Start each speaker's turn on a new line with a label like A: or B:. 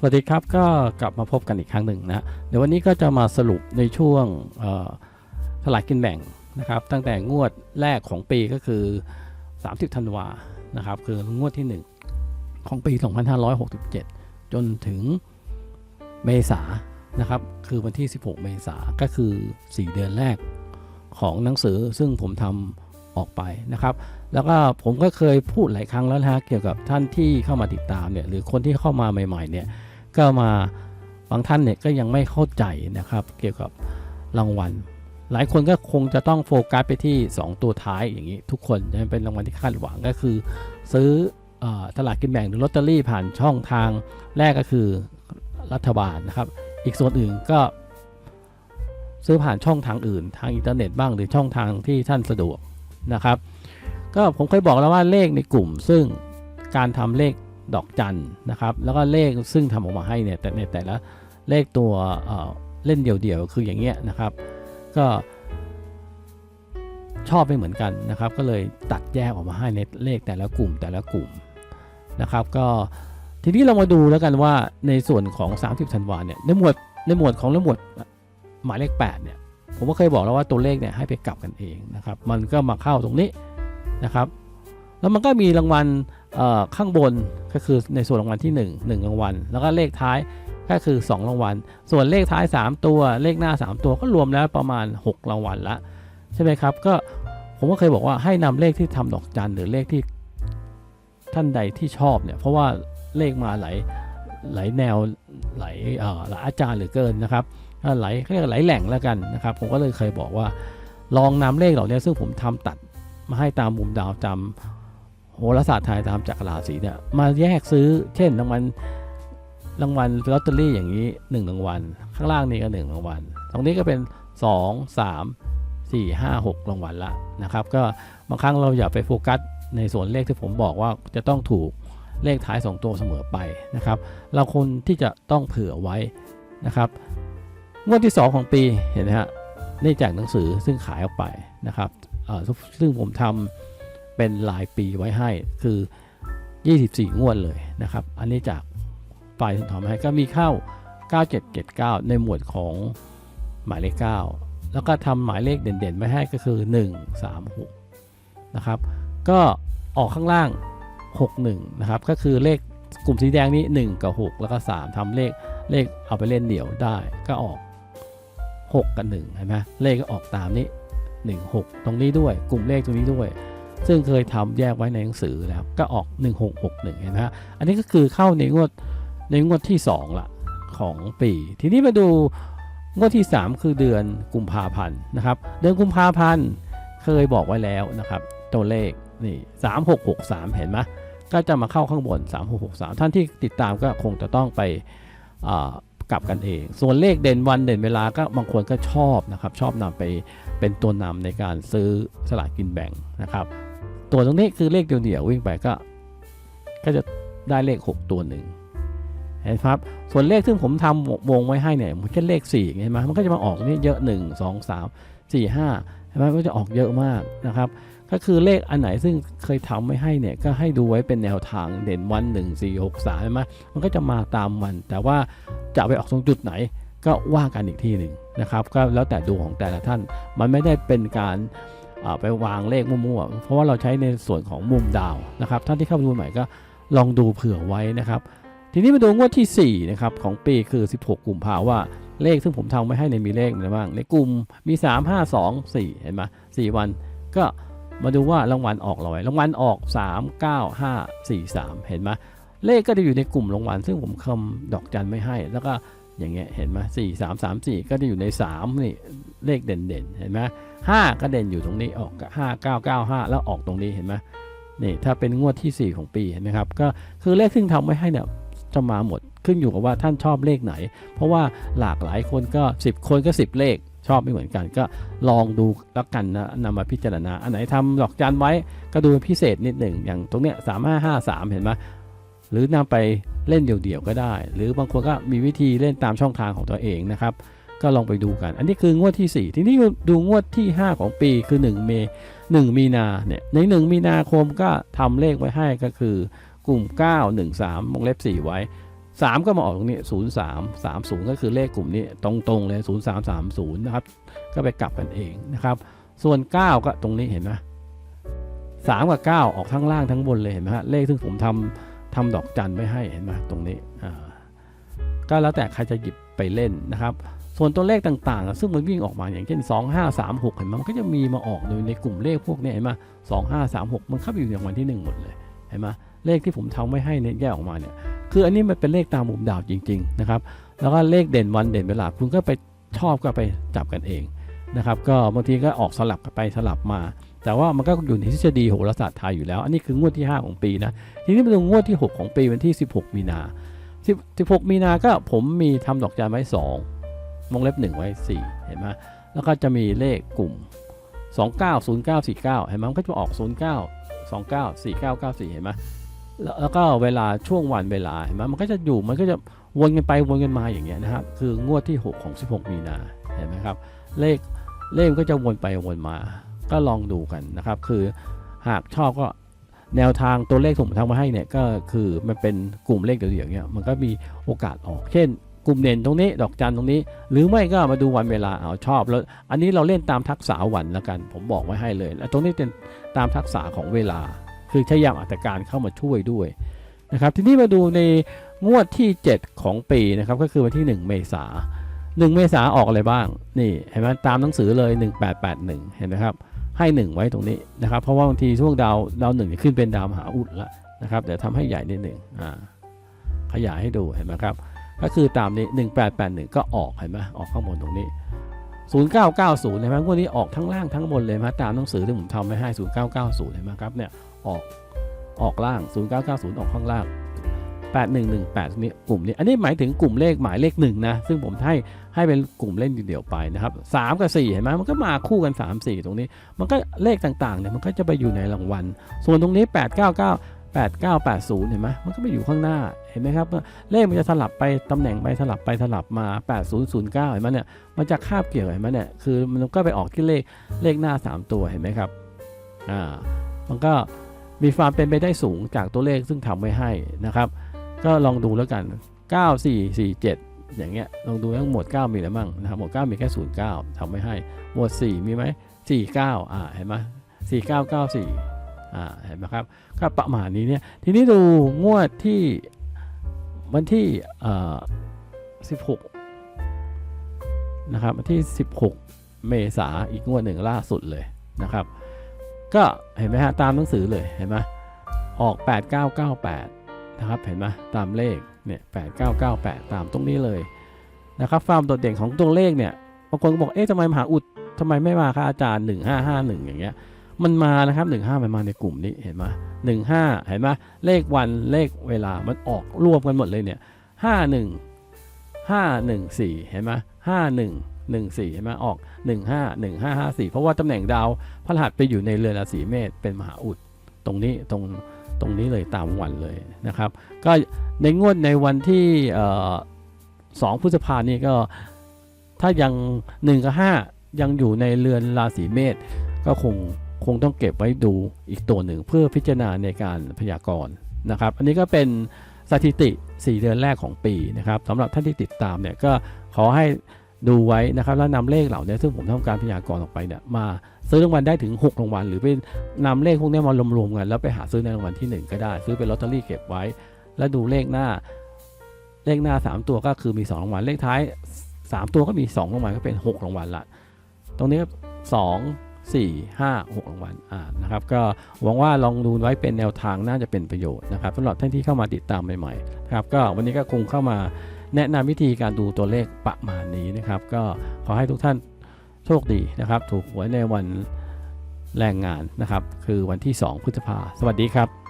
A: สวัสดีครับก็กลับมาพบกันอีกครั้งหนึ่งนะเดี๋ยววันนี้ก็จะมาสรุปในช่วงสลากกินแบ่งนะครับ ตั้งแต่งวดแรกของปีก็คือ 30ธันวานะครับ คืองวดที่ 1 ของปี 2567 จนถึงเมษานะครับ คือวันที่ 16 เมษาก็คือ 4 เดือนแรกของหนังสือซึ่งผมทำออกไปนะครับ แล้วก็ผมก็เคยพูดหลายครั้งแล้วนะฮะเกี่ยวกับท่านที่เข้ามาติดตามเนี่ยหรือคนที่เข้ามาใหม่ๆเนี่ย ก็มาบางท่านเนี่ยก็ยังไม่เข้าใจนะครับ เกี่ยวกับรางวัล หลายคนก็คงจะต้องโฟกัสไปที่ 2 ตัวท้ายอย่างนี้ทุกคนจะเป็นรางวัลที่คาดหวังก็คือ ซื้อเออสลากกินแบ่งหรือลอตเตอรี่ผ่านช่องทางแรกก็คือรัฐบาลนะครับ อีกส่วนอื่นก็ซื้อผ่านช่องทางอื่น ทางอินเทอร์เน็ตบ้างหรือช่องทางที่ท่านสะดวกนะครับ ก็ผมเคยบอกแล้วว่าเลขในกลุ่มซึ่งการทำเลข ดอกจันนะครับ แล้วก็เลขซึ่งทำออกมาให้เนี่ยแต่ในแต่ละเลขตัวเเล่นเดี่ยวๆคืออย่างเงี้ยนะครับ ก็ชอบไม่เหมือนกันนะครับ ก็เลยตัดแยกออกมาให้ในเลขแต่ละกลุ่มแต่ละกลุ่มนะครับ ก็ทีนี้เรามาดูแล้วกันว่าในส่วนของ 30ธันวาเนี่ยในหมวดในหมวดของในหมวดหมายเลข8เนี่ยผมก็เคยบอกแล้วว่าตัวเลขเนี่ยให้ไปกลับกันเองนะครับ มันก็มาเข้าตรงนี้นะครับ แล้วมันก็มีรางวัล ข้างบนก็คือในส่วนรางวัลที่ 1 1รางวัล แล้วก็เลขท้ายก็คือ 2 รางวัล ส่วนเลขท้าย 3 ตัว เลขหน้า 3 ตัวก็รวมแล้วประมาณ 6 รางวัลละใช่ไหมครับ ก็ผมก็เคยบอกว่าให้นำเลขที่ทำดอกจันหรือเลขที่ท่านใดที่ชอบเนี่ย เพราะว่าเลขมาหลายหลายแนวหลายเอ่อหลายอาจารย์เหลือเกินนะครับก็หลายเรียกว่าหลายแหล่งแล้วกันนะครับ ผมก็เลยเคยบอกว่า ลองนำเลขเหล่านี้ซึ่งผมทำตัดมาให้ตามมุมดาวจำ โหราศาสตร์ไทยตามจักรราศีเนี่ยมาแยกซื้อ เช่นรางวัลรางวัลลอตเตอรี่อย่างนี้1รางวัลข้างล่างนี่ก็1รางวัลตรงนี้ก็เป็น 2 3 4 5 6รางวัลละนะครับ ก็บางครั้งเราอย่าไปโฟกัสในส่วนเลขที่ผมบอกว่าจะต้องถูกเลขท้าย 2 ตัวเสมอไปนะครับ เราควรที่จะต้องเผื่อไว้นะครับงวดที่ 2 ของปีเห็นไหมฮะนี่จากหนังสือซึ่งขายออกไปนะครับซึ่งผมทำ เป็นรายปีไว้ให้คือ 24 งวดเลยนะครับ อันนี้จากฝ่ายทุนทำให้ก็มีเข้า 9779 ในหมวดของหมายเลข 9 แล้วก็ทำหมายเลขเด่นๆไว้ให้ก็คือ 136 นะครับ ก็ออกข้างล่าง 61 นะครับ ก็คือเลขกลุ่มสีแดงนี้ 1 กับ 6 แล้วก็ 3ทำเลขเลขเอาไปเล่นเดี่ยวได้ก็ออก 6 กับ1เห็นไหมเลขก็ออกตามนี้ 16 ตรงนี้ด้วย กลุ่มเลขตรงนี้ด้วย ซึ่งเคยทำแยกไว้ในหนังสือแล้วก็ออก 1661เห็นไหมฮะอันนี้ก็คือเข้าในงวดในงวดที่ 2 ละ ของปี ทีนี้มาดูงวดที่ 3 คือเดือนกุมภาพันธ์นะครับ เดือนกุมภาพันธ์เคยบอกไว้แล้วนะครับ ตัวเลขนี่3663 เห็นไหมก็จะมาเข้าข้างบน 3663 ท่านที่ติดตามก็คงจะต้องไปอ่ากลับกันเอง ส่วนเลขเด่นวันเด่นเวลาก็บางคนก็ชอบนะครับ ชอบนำไปเป็นตัวนำในการซื้อสลากกินแบ่งนะครับ ตัวตรงนี้คือเลขเดียวๆวิ่งไปก็ ก็จะได้เลข 6 ตัวหนึ่งเห็นครับ ส่วนเลขซึ่งผมทำวงไว้ให้เนี่ยมันแค่เลข4เห็นไหมมันก็จะมาออกนี่เยอะ 1 2 3 4 5เห็นไหมก็จะออกเยอะมากนะครับ ก็คือเลขอันไหนซึ่งเคยทำไม่ให้เนี่ยก็ให้ดูไว้เป็นแนวทางเด่นวัน 1 4 6 3ใช่ไหมมันก็จะมาตามวัน แต่ว่าจะไปออกตรงจุดไหนก็ว่ากันอีกทีหนึ่งนะครับ ก็แล้วแต่ดวงของแต่ละท่าน มันไม่ได้เป็นการ ไปวางเลขมั่วๆเพราะว่าเราใช้ในส่วนของมุมดาวนะครับท่านที่เข้าดูใหม่ก็ลองดูเผื่อไว้นะครับ ทีนี้มาดูงวดที่4นะครับของปีคือ 16 กลุ่มภาว่าเลขซึ่งผมทำไว้ให้ในมีเลขอะไรบ้าง ในกลุ่มมี 3 5 2 4 เห็นไหม4วัน ก็มาดูว่ารางวัลออกลอะไรางวัลออก 3 9 5 4 3 เห็นไหมเลขก็จะอยู่ในกลุ่มรางวัลซึ่งผมคำดอกจันไม่ให้ แล้วก็อย่างเงี้ยเห็นไหมสี่สามสามสี่ก็จะอยู่ในสามนี่เลขเด่นเด่นๆ เห็นไหม ห้าก็เด่นอยู่ตรงนี้ออกห้าเก้าเก้าห้าแล้วออกตรงนี้เห็นไหมนี่ถ้าเป็นงวดที่ 4 ของปีเห็นไหมครับก็คือเลขซึ่งทำไว้ให้เนี่ยจะมาหมดขึ้นอยู่กับว่าท่านชอบเลขไหน เพราะว่าหลากหลายคนก็ 10 คนก็ 10 เลขชอบไม่เหมือนกันก็ลองดูแล้วกันนะนำมาพิจารณา อันไหนทำดอกจันไว้ก็ดูพิเศษนิดหนึ่งอย่างตรงเนี้ยสามห้าห้าสามเห็นไหมหรือนำไปเล่นเดี่ยวๆก็ได้ หรือบางคนก็มีวิธีเล่นตามช่องทางของตัวเองนะครับ ก็ลองไปดูกัน อันนี้คืองวดที่ 4 ทีนี้ดูงวดที่ 5 ของปีคือ 1 เม1มีนาเนี่ยใน 1 มีนาคมก็ทำเลขไว้ให้ก็คือกลุ่ม 9 1 3วงเล็บ 4 ไว้สามก็มาออกตรงนี้ศูนย์สามสามศูนย์ก็คือเลขกลุ่มนี้ตรงๆเลยศูนย์สามสามศูนย์นะครับ ก็ไปกลับกันเองนะครับ ส่วน 9 ก็ตรงนี้เห็นไหมสามกับ 9 ออกทั้งล่างทั้งบนเลยเห็นไหมฮะเลขซึ่งผมทำทำดอกจันไว้ให้เห็นไหมตรงนี้อ่าก็แล้วแต่ใครจะหยิบไปเล่นนะครับ ส่วนตัวเลขต่างๆ ซึ่งมันวิ่งออกมาอย่างเช่น 2 5 3 6 เห็นไหมมันก็จะมีมาออกโดยในกลุ่มเลขพวกนี้เห็นไหม2 5 3 6มันเข้าไปอยู่ในวัลที่ 1 หมดเลยเห็นไหมเลขที่ผมทำไว้ให้เนี่ยแยกออกมาเนี่ยคืออันนี้มันเป็นเลขตามมุมดาวจริงๆนะครับแล้วก็เลขเด่นวันเด่นเวลาคุณก็ไปชอบก็ไปจับกันเองนะครับก็บางทีก็ออกสลับกันไปสลับมา แต่ว่ามันก็อยู่ในทฤษฎีโหราศาสตร์ไทยอยู่แล้ว อันนี้คืองวดที่ 5 ของปีนะทีนี้มาดูงวดที่ 6 ของปีวันที่ 16 มีนา 16 มีนาก็ผมมีทำดอกจานไว้2 วงเล็บ 1 ไว้ 4 เห็นไหมแล้วก็จะมีเลขกลุ่ม 29 09 49 เห็นไหมมันก็จะออก 09 29 49 94 เห็นไหมแล้วก็เวลาช่วงวันเวลาเห็นไหมมันก็จะอยู่มันก็จะวนกันไปวนกันมาอย่างเงี้ยนะครับ คืองวดที่ 6 ของ 16 มีนาเห็นไหมครับ เลขเลขมันก็จะวนไปวนมา ก็ลองดูกันนะครับ คือหากชอบก็แนวทางตัวเลขที่ผมทำมาให้เนี่ยก็คือมันเป็นกลุ่มเลขเดี่ยวๆเนี่ยมันก็มีโอกาสออก เช่น กลุ่มเด่นตรงนี้ ดอกจันตรงนี้ หรือไม่ก็มาดูวันเวลาเอาชอบแล้วอันนี้เราเล่นตามทักษะวันแล้วกัน ผมบอกไว้ให้เลย แล้วตรงนี้เป็นตามทักษะของเวลา คือใช้ยามอัตการเข้ามาช่วยด้วยนะครับทีนี้มาดูในงวดที่ 7 ของปีนะครับก็คือวันที่ 1 เมษา1เมษาออกอะไรบ้างนี่เห็นไหมตามหนังสือเลย 1881 เห็นไหมครับให้ 1 ไว้ตรงนี้นะครับเพราะว่าบางทีช่วงดาวดาวหนึ่งจะขึ้นเป็นดาวมหาอุดแล้วนะครับเดี๋ยวทำให้ใหญ่นิดหนึ่งอ่าขยายให้ดูเห็นไหมครับ ก็คือตามนี้ 1881 ก็ออกเห็นไหมออกข้างบนตรงนี้ 0990เห็นไหมงวดนี้ออกทั้งล่างทั้งบนเลยมาตามหนังสือที่ผมทำไว้ให้ 0990 เห็นไหมครับเนี่ยออกออกล่าง 0990 ออกข้างล่าง 8118ตรงนี้กลุ่มนี้ อันนี้หมายถึงกลุ่มเลขหมายเลขหนึ่งนะ ซึ่งผมให้ให้เป็นกลุ่มเล่นเดี่ยวไปนะครับ3กับ4เห็นไหมมันก็มาคู่กัน 3 4 ตรงนี้ มันก็เลขต่างๆเนี่ยมันก็จะไปอยู่ในรางวัล ส่วนตรงนี้ 899 8980 เห็นไหมมันก็ไปอยู่ข้างหน้า เห็นไหมครับ เลขมันจะสลับไปตำแหน่งไปสลับไปสลับมา 8009 เห็นไหมเนี่ย มันจะคาบเกี่ยวเห็นไหมเนี่ย คือมันก็ไปออกที่เลขเลขหน้า 3 ตัว เห็นไหมครับ อ่า มันก็มีความเป็นไปได้สูงจากตัวเลขซึ่งทำไว้ให้นะครับ ก็ลองดูแล้วกัน 9447 อย่างเงี้ย ลองดูทั้งหมด 9 มีอะไรบ้างนะครับ หมวด9 มีแค่ 09ทำไว้ให้ หมวด4 มีไหม49 อ่า เห็นไหม4994อ่า เห็นไหมครับก็ประมาณนี้เนี่ยทีนี้ดูงวดที่วันที่เอ่อ16นะครับวันที่ 16 เมษาอีกงวดหนึ่งล่าสุดเลยนะครับ ก็เห็นไหมฮะตามหนังสือเลยเห็นไหมออก 8998 นะครับเห็นไหมตามเลขเนี่ย8998 ตามตรงนี้เลยนะครับความโดดเด่นของตัวเลขเนี่ยบางคนก็บอกเอ๊ะทำไมมหาอุดทำไมไม่มาคะอาจารย์ 1551 อย่างเงี้ย มันมานะครับ 15 มันมาในกลุ่มนี้เห็นไหม15เห็นไหมเลขวันเลขเวลามันออกรวมกันหมดเลยเนี่ย51 514เห็นไหม51 14เห็นไหมออก15 1554เพราะว่าตำแหน่งดาวพฤหัสไปอยู่ในเรือนราศีเมษเป็นมหาอุดตรงนี้ตรงตรงนี้เลยตามวันเลยนะครับ ก็ในงวดในวันที่เอ่อ2พฤษภานี่ก็ถ้ายัง1กับ5ยังอยู่ในเรือนราศีเมษก็คง คงต้องเก็บไว้ดูอีกตัวหนึ่งเพื่อพิจารณาในการพยากรณ์นะครับ อันนี้ก็เป็นสถิติ 4 เดือนแรกของปีนะครับสำหรับท่านที่ติดตามเนี่ยก็ขอให้ดูไว้นะครับแล้วนำเลขเหล่านี้ซึ่งผมทำการพยากรณ์ออกไปเนี่ยมาซื้อรางวัลได้ถึง6รางวัลหรือไปนำเลขพวกนี้มารวมๆกันแล้วไปหาซื้อในรางวัลที่ 1 ก็ได้ ซื้อเป็นลอตเตอรี่เก็บไว้ แล้วดูเลขหน้า เลขหน้า 3 ตัวก็คือมี 2 รางวัลเลขท้าย 3 ตัวก็มี 2 รางวัลก็เป็น 6 รางวัลละตรงนี้ส องสี่ห้าหกรางวัลอ่านะครับก็หวังว่าลองดูไว้เป็นแนวทางน่าจะเป็นประโยชน์นะครับสำหรับท่านที่เข้ามาติดตามใหม่ๆนะครับก็วันนี้ก็คงเข้ามาแนะนำวิธีการดูตัวเลขประมาณนี้นะครับ ก็ขอให้ทุกท่านโชคดีนะครับ ถูกหวยในวันแรงงานนะครับ คือวันที่ 2 พฤษภาสวัสดีครับ